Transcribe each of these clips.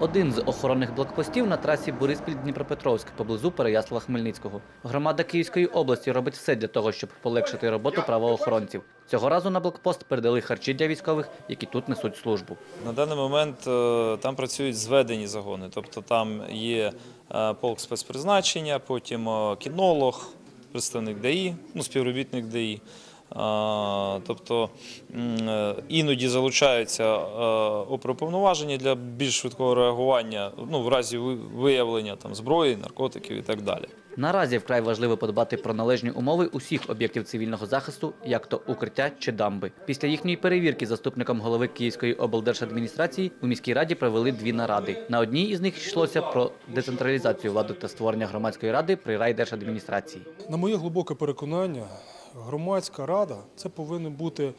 Один з охоронних блокпостів на трасі Бориспіль-Дніпропетровськ поблизу Переяслава-Хмельницького. Громада Київської області робить все для того, щоб полегшити роботу правоохоронців. Цього разу на блокпост передали харчі для військових, які тут несуть службу. На даний момент е, там працюють зведені загони, тобто там є е, полк спецпризначення, потім е, кінолог, представник ДАІ, ну, співробітник ДАІ. Тобто е, іноді залучаються е, оперуповноважені для більш швидкого реагування ну, в разі виявлення там, зброї, наркотиків і так далі. Наразі вкрай важливо подбати про належні умови усіх об'єктів цивільного захисту, як то укриття чи дамби. Після їхньої перевірки заступником голови Київської облдержадміністрації у міській раді провели дві наради. На одній із них йшлося про децентралізацію влади та створення громадської ради при райдержадміністрації. На моє глибоке переконання, громадська рада це повинен бути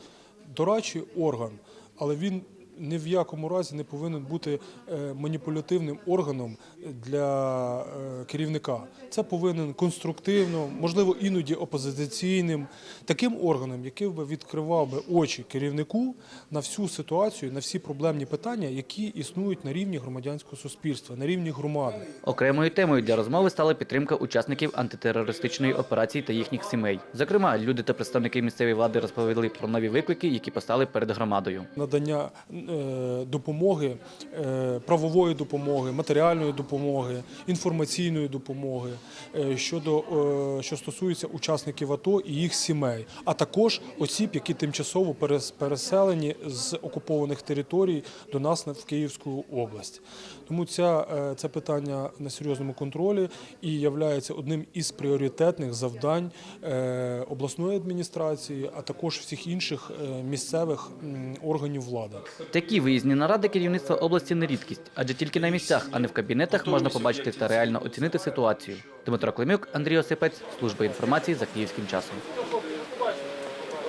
дорадчий орган, але він ні в якому разі не повинен бути е, маніпулятивним органом для е, керівника. Це повинен конструктивно, можливо, іноді опозиційним, таким органом, який би відкривав би очі керівнику на всю ситуацію, на всі проблемні питання, які існують на рівні громадянського суспільства, на рівні громади. Окремою темою для розмови стала підтримка учасників антитерористичної операції та їхніх сімей. Зокрема, люди та представники місцевої влади розповіли про нові виклики, які постали перед громадою. надання допомоги, е, правової допомоги, матеріальної допомоги, інформаційної допомоги е, щодо е, що стосується учасників АТО і їх сімей, а також осіб, які тимчасово перес- переселені з окупованих територій до нас в Київську область. Тому ця, е, це питання на серйозному контролі і є одним із пріоритетних завдань е, обласної адміністрації, а також всіх інших е, місцевих органів влади. Такі виїзні наради керівництва області не рідкість, адже тільки на місцях, а не в кабінетах можна побачити та реально оцінити ситуацію. Дмитро Климюк, Андрій Осипець, служба інформації за київським часом.